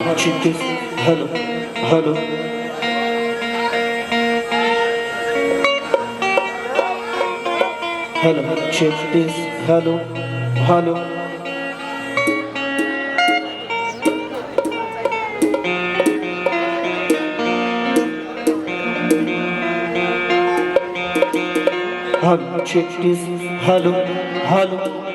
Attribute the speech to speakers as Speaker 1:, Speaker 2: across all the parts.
Speaker 1: watching this. Hello, hello. Hello, check this. Hello, hello. Hello, check this. Hello, hello.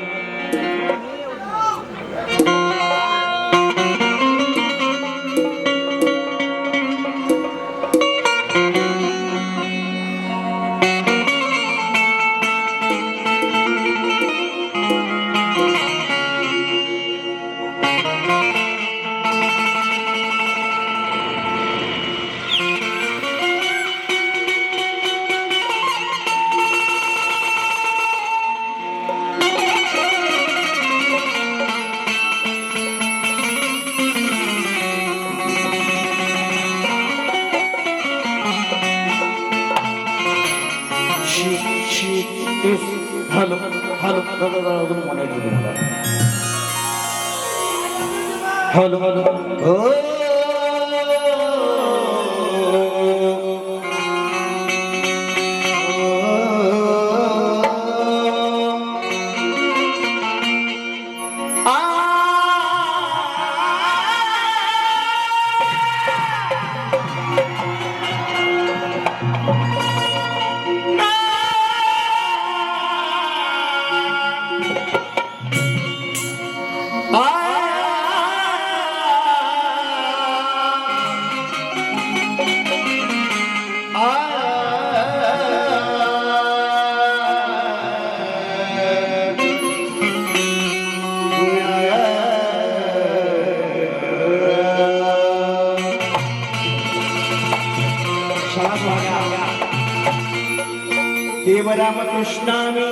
Speaker 2: देव रामकृष्णामी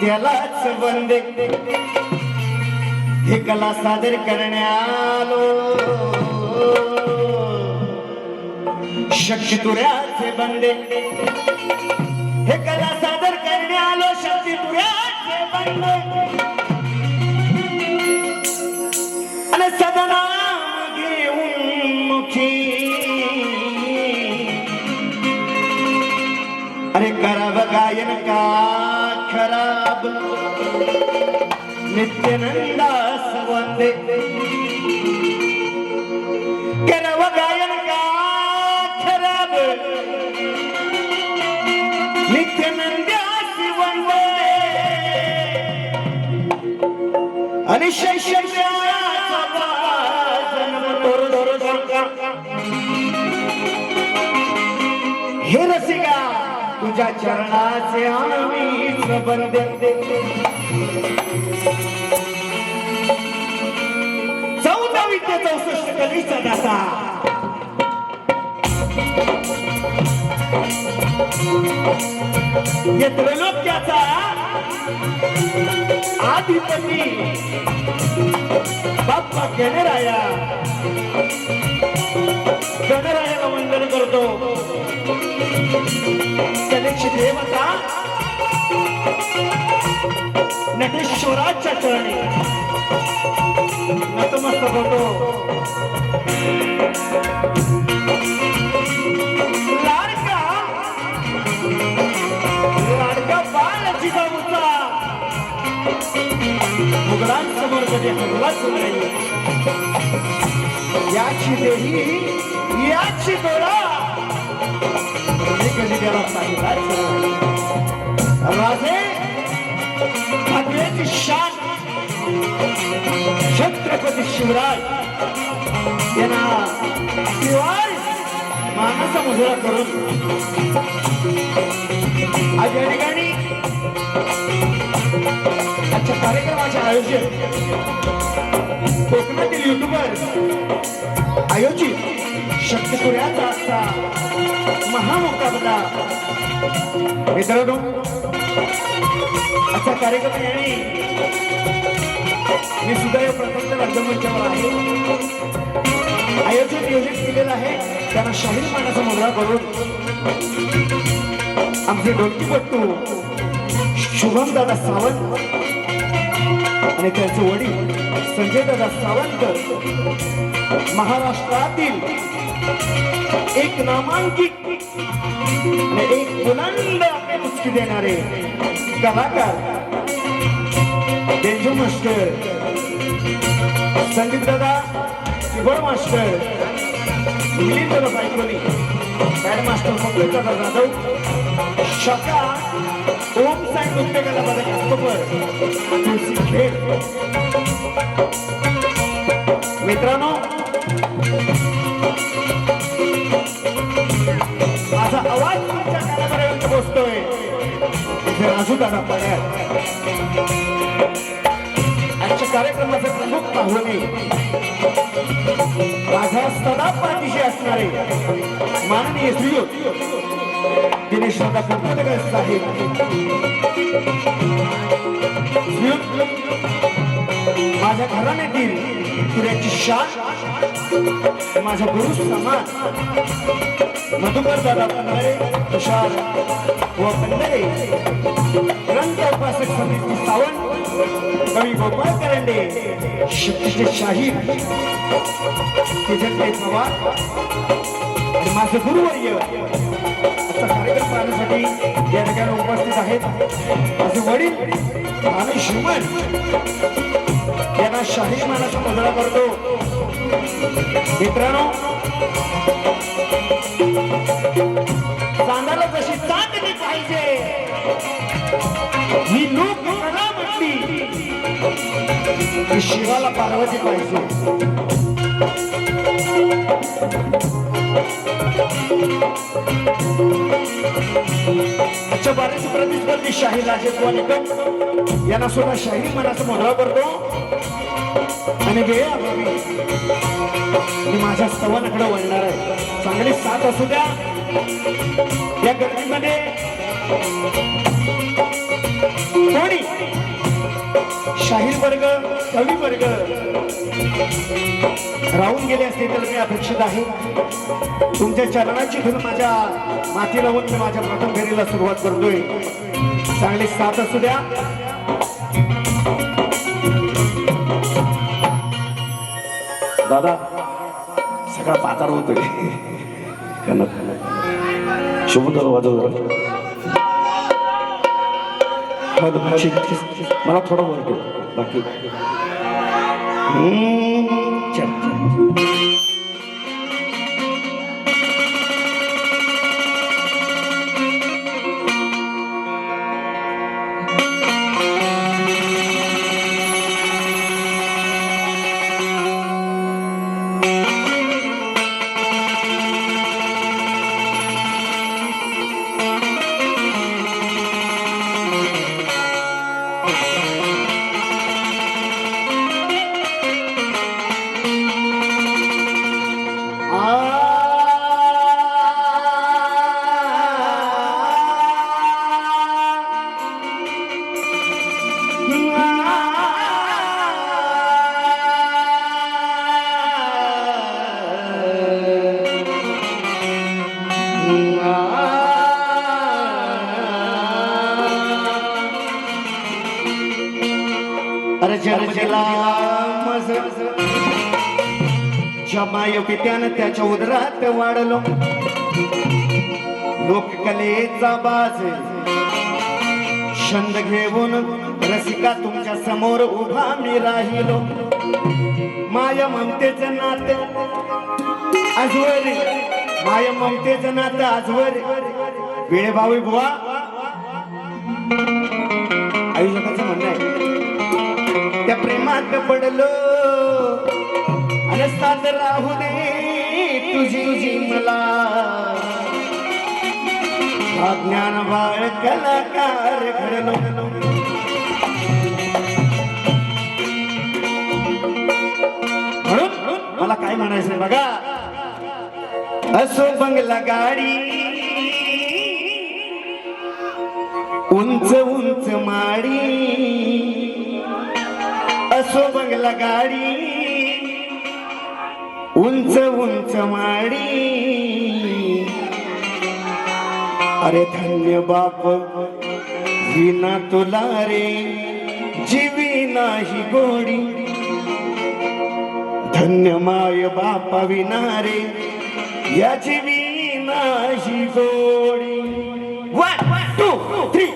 Speaker 2: त्यालाच वंदे. हे कला सादर करण्यालो. शक्ती तुऱ्याचे बंदे हे कला सादर करण्यालो शक्ती तुऱ्याचे बंदे अरे कराव गायन का खराब? नित्यनंदा वंदे कराव गायन का खराब? नित्यनंदा वंदे आणि शैशव्याचा जन्म तोर हे रसिका तुझ्या चरणाचे आम्ही बंदे चौदावी ते चौसष्ट कलीचा दासा दाता लोक त्याचा. आधिपती बाप्पा गणराया. गणरायाला वंदन करतो. गणेश देवता नटेश्वराच्या चरणी. नतमस्तक होतो. मुघलांसमोर कधी हल्लाच नाही याची देही याची डोळा कधी त्याला सांगितलं राजे भगवेची शान छत्रपती शिवराज यांना शिवाय मानाचा मुजरा करून आज या ठिकाणी आजच्या कार्यक्रमाचे आयोजन कोकणातील युट्यूबर आयोजित शक्तिपुऱ्याचा असता महामुकाबला. मित्रांनो असा कार्यक्रम यांनी मी सुद्धा या प्रकल्प रंगमंचावर आहे आयोजन नियोजित केलेलं आहे. त्यांना शाहीर मानाचा मुलगा करून आमचे डोकीपट्टू शुभम दादा सावंत आणि त्यांचे वडील संजय दादा सावंत महाराष्ट्रातील एक नामांकित एक बुलंद आपली मुस्की देणारे कलाकार डेंजू मास्टर संदीप दादा शिवळ मास्टर मिलिंद दादा सायकोली बॅड मास्टर मग दादा जाधव. शका ओम साई पुस्तकाला पदक अक्टोबर तुळशी खेळ मित्रांनो माझा आवाज तुमच्या कानापर्यंत पोचतोय. इथे राजू दादा पाण्यात आजच्या कार्यक्रमाचे प्रमुख पाहुणे. माझ्या सदा पाठीशी असणारे माननीय श्रीयुत. तिने श्रद्धा कुलकर्णी साहेब श्रीयुत माझ्या घराण्यातील पुऱ्याची शान माझा गुरु समान मधुकर दादा पंधरे तुषार व पंधरे रंग उपासक समिती सावंत कवी गोपाळ करंडे शक्तीचे शाहीर तेजनभाई पवार आणि माझे गुरुवर्य आजचा कार्यक्रम पाहण्यासाठी या ठिकाणी उपस्थित आहेत. माझे वडील आणि श्रीमन यांना शाही मानाचा मजला करतो. मित्रांनो चांदाला जशी चांदणी पाहिजे ही लोक कला म्हटली शिवाला पार्वती पाहिजे. आजच्या बारीक प्रतिस्पर्धी शाही लाजे निकम यांना सुद्धा शाही मनाचा मुद्रा करतो आणि वेळ मी माझ्या स्तवनाकडे वळणार आहे. चांगली साथ असू द्या. या गर्दीमध्ये कोणी शाहीर वर्ग कवी वर्ग. राहून गेले असते तर मी अपेक्षित आहे. तुमच्या चरणाची धून माझ्या माती लावून मी माझ्या प्रथम फेरीला सुरुवात करतोय. चांगले साथ असू द्या. दादा सगळा पातार होतोय. शुभ दरवाजा मला थोडं वर कर बाकी. Ah! वाढलो लोककलेचा बाज. छंद घेऊन रसिका तुमच्यासमोर उभा मी राहिलो. माया ममतेच नात. आजवर माया ममतेच नात आजवर. वेळ भावी बुवा. आयुष्याचं म्हणणं आहे. त्या प्रेमात पडलो. आणि साथ राहू दे. तुझी तुझी मला ज्ञान बाळ कलाकार घडलो. म्हणून मला काय म्हणायचं आहे बघा? असो बंगला गाडी. उंच उंच माडी. असो बंगला गाडी. उंच उंच माडी. अरे धन्य बाप विना तुला रे जीवी नाही गोडी. धन्य माय बापा विना रे या जीवी नाही गोडी. One two three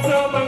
Speaker 2: Passover.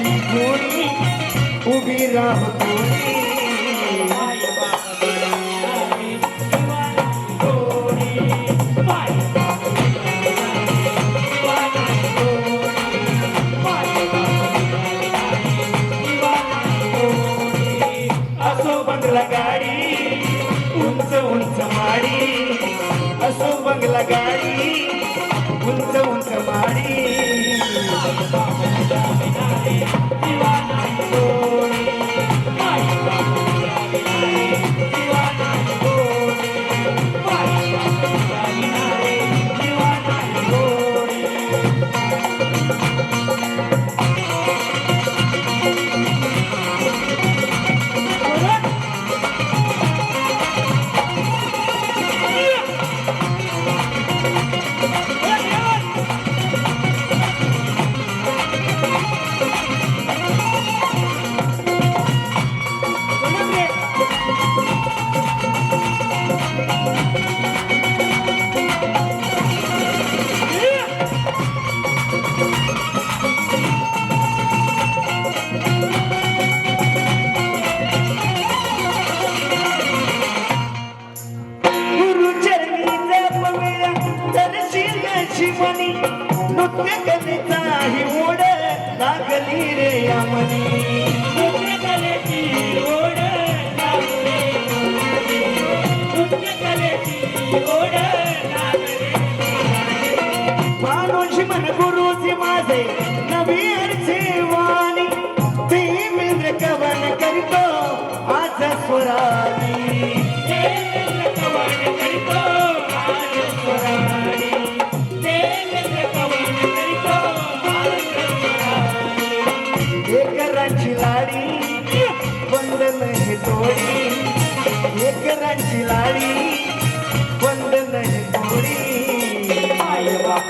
Speaker 2: জীবনী উবিরাহ তুমি अशी मनी नृत्य कलेचा ही ओढ लागली रे या यामनी
Speaker 3: नृत्यकलेची ओढ नृत्य कलेची ओढ
Speaker 2: मानुषी मन गुरुजी माझे नवी हे तोडी एकरांची लाडी बंधन हे तोडी आई बाप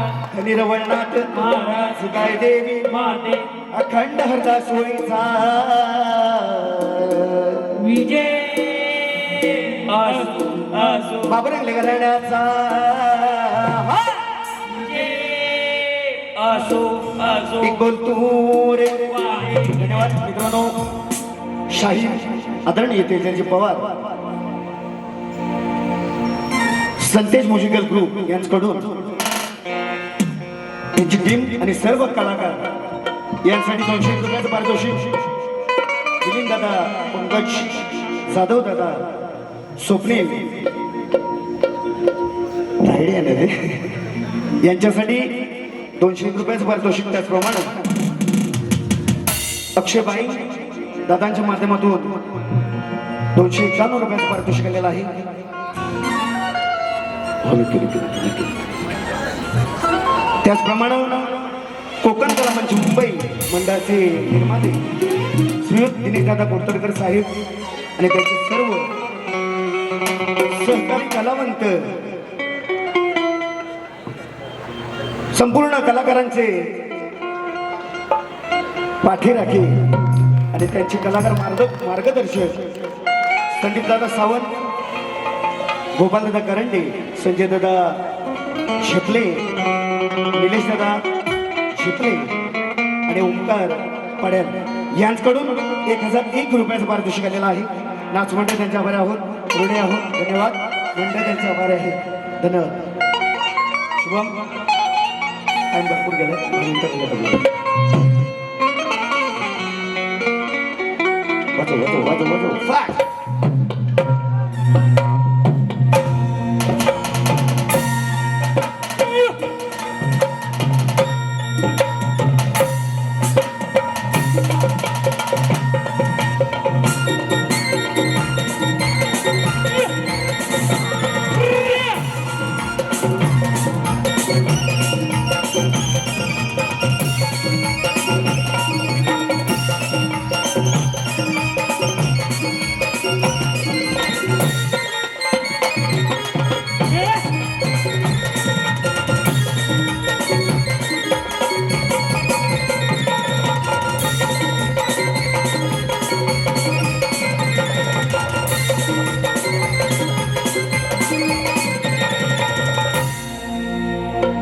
Speaker 3: महाराज
Speaker 2: निरवळनाथ
Speaker 3: महाराज
Speaker 2: सुकाय देवी
Speaker 3: माते
Speaker 2: अखंड हरदा सोयीचा
Speaker 3: विजय
Speaker 2: बाबरंगले घराण्याचा एक बोल तू रे. धन्यवाद मित्रांनो. शाही आदरणीय तेजाजी पवार. संतेज म्युझिकल ग्रुप यांच्याकडून त्यांची टीम आणि सर्व कलाकार. यांसाठी दोनशे रुपयाचं पारितोषिक. दादा पंकज जाधव दादा स्वप्नील रायडे आले रे? यांच्यासाठी दोनशे रुपयाचं पारितोषिक त्याचप्रमाणे. अक्षयबाई दादांच्या माध्यमातून दोनशे एकावन्न रुपयाचं पारितोषिक आलेलं आहे. त्याचप्रमाणे कोकण कला मंच मुंबई मंडळाचे निर्माते श्रीयुत दिनेशदादा दादा साहेब आणि त्यांचे सर्व सहकारी कलावंत संपूर्ण कलाकारांचे पाठीराखे आणि त्यांचे कलाकार मार्ग मार्गदर्शक संदीपदादा सावंत गोपाल दादा करंडे संजय दादा शिपले निलेश दादा शिपले आणि ओंकार पडेल यांच्याकडून एक हजार एक रुपयाचं पारितोषिक आलेलं आहे. नाच मंडळ त्यांचे आभारी आहोत. ऋणे आहोत. धन्यवाद. मंडळ त्यांचे आभारी आहे धन्यवाद. शुभम. टाइम भरपूर गेला. वाजव वाजव वाजव वाजव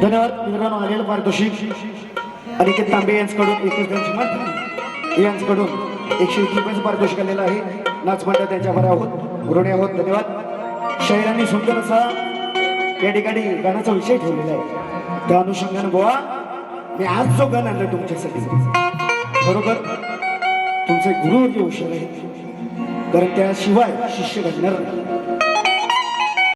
Speaker 2: धन्यवाद. मित्रांनो आलेलं पारितोषिक. अनिकेत तांबे यांच्याकडून एकवीस त्यांची मंत्री यांच्याकडून एकशे एक रुपयाचं पारितोषिक आलेलं आहे. नाच मंडळ त्यांच्या आहोत. ऋणी आहोत. धन्यवाद. शहरांनी सुंदर असा या ठिकाणी गाण्याचा विषय ठेवलेला आहे. त्या अनुषंगाने गोवा मी आज जो गाणं आणलं तुमच्यासाठी बरोबर तुमचे गुरु जे हुशार आहेत. कारण त्याशिवाय शिष्य घडणार नाही.